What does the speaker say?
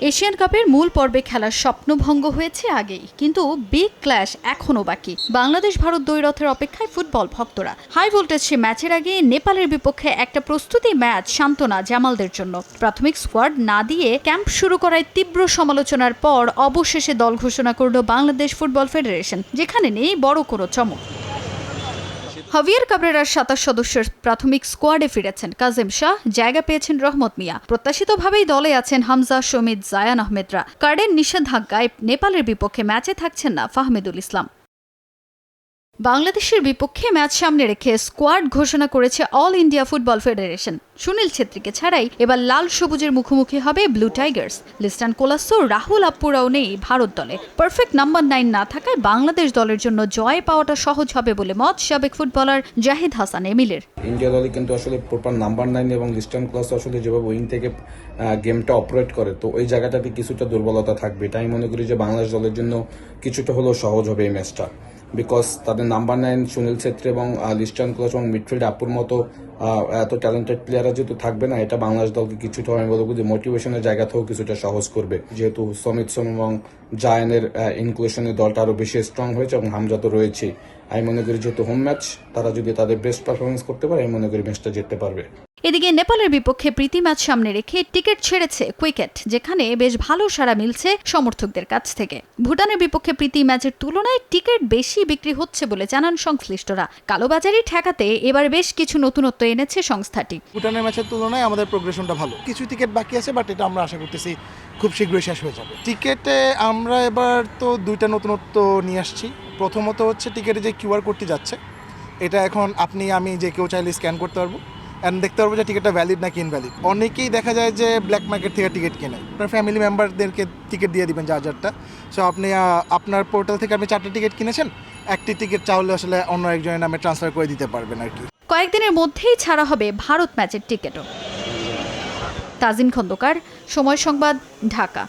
Asian কাপের মূল পর্বে খেলার স্বপ্নভঙ্গ হয়েছে আগেই, কিন্তু বিগ ক্ল্যাশ এখনও বাকি। বাংলাদেশ ভারত দ্বৈরথের অপেক্ষায় ফুটবল ভক্তরা। হাই ভোল্টেজ সে ম্যাচের আগে নেপালের বিপক্ষে একটা প্রস্তুতি ম্যাচ সান্ত্বনা জামালদের জন্য। প্রাথমিক স্কোয়াড না দিয়ে ক্যাম্প শুরু করায় তীব্র সমালোচনার পর অবশেষে দল ঘোষণা করল বাংলাদেশ ফুটবল ফেডারেশন, যেখানে নেই বড় কোনো চমক। হাভিয়ার কাবরেরার সাতাশ সদস্যের প্রাথমিক স্কোয়াডে ফিরেছেন কাজেম শাহ। জায়গা পেয়েছেন রহমত মিয়া। প্রত্যাশিতভাবেই দলে আছেন হামজা সমিত জায়ান আহমেদরা। কার্ডের নিষেধাজ্ঞায় নেপালের বিপক্ষে ম্যাচে থাকছেন না ফাহমিদুল ইসলাম। বাংলাদেশের বিপক্ষে ম্যাচ সামনে রেখে স্কোয়াড ঘোষণা করেছে all India football federation. Sunil ছেত্রীকে ছাড়াই এবার লাল সবুজের মুখোমুখি হবে ব্লু টাইগার্স। লিস্টান কোলাসো, রাহুল আপুরাও নেই ভারত দলে। পারফেক্ট নাম্বার নাইন না থাকায় বাংলাদেশ দলের জন্য জয় পাওয়াটা সহজ হবে বলে মত সাবেক ফুটবলার জাহিদ হাসান এমিলের। ইন্ডিয়া দলে কিন্তু আসলে প্রপার নাম্বার নাইন এবং লিস্টার্ন ক্লাস আসলে যেভাবে উইং থেকে গেমটা অপারেট করে, তো ওই জায়গাটাতে কিছুটা দুর্বলতা থাকবে। তাই মনে করি যে বাংলাদেশ দলের জন্য কিছুটা হলেও সহজ হবে এই ম্যাচটা বিকজ তাদের নাম্বার নাইন সুনীল ছেত্রী এবং লিস্টান ক্লাস এবং মিডফিল্ড আপুর মতো এত ট্যালেন্টেড প্লেয়াররা যেহেতু থাকবে না, এটা বাংলাদেশ দলকে কিছুটা আমি বলব যে মোটিভেশনের জায়গা থেকেও কিছুটা সহজ করবে। যেহেতু সমিত সোম এবং জায়নের ইনক্লুশনে দলটা আরও বেশি স্ট্রং হয়েছে এবং হামজা তো রয়েছে আমি মনে করি যেহেতু হোম ম্যাচ তারা যদি তাদের বেস্ট পারফরমেন্স করতে পারে আমি মনে করি ম্যাচটা জিততে পারবে। এদিকে নেপালের বিপক্ষে প্রীতি ম্যাচ সামনে রেখে টিকিট ছেড়েছে কুইকেট যেখানে বেশ ভালো সাড়া মিলছে সমর্থকদের কাছ থেকে। ভুটানের বিপক্ষে প্রীতি ম্যাচের তুলনায় টিকিট বেশি বিক্রি হচ্ছে বলে জানান সংশ্লিষ্টরা। কালোবাজারি ঠেকাতে এবার বেশ কিছু নতুনত্ব এনেছে সংস্থাটি। ভুটানের ম্যাচের তুলনায় আমাদের প্রোগ্রেশনটা ভালো। কিছু টিকিট বাকি আছে বাট এটা আমরা আশা করতেছি খুব শীঘ্রই শেষ হয়ে যাবে। টিকেটে আমরা এবার তো দুইটা নতুনত্ব নিয়ে আসছি। প্রথমত হচ্ছে টিকেটে যে কিউআর কোডটি যাচ্ছে, এটা এখন আপনি, আমি যে কেউ চাইলে স্ক্যান করতে পারব। অ্যান্ড দেখতে পারব যে টিকিটটা ভ্যালিড নাকি ইনভ্যালিড অনেকেই দেখা যায় যে ব্ল্যাক মার্কেট থেকে টিকিট কেনে। আপনার ফ্যামিলি মেম্বারদেরকে টিকিট দিয়ে দিবেন যার যারটা। সো আপনি আপনার পোর্টাল থেকে আপনি চারটে টিকিট কিনেছেন, একটি টিকিট চাইলে আসলে অন্য একজনের নামে ট্রান্সফার করে দিতে পারবেন আর কি। কয়েকদিনের মধ্যেই ছাড়া হবে ভারত ম্যাচের টিকিটও তাজিন খন্দকার, সময় সংবাদ, ঢাকা।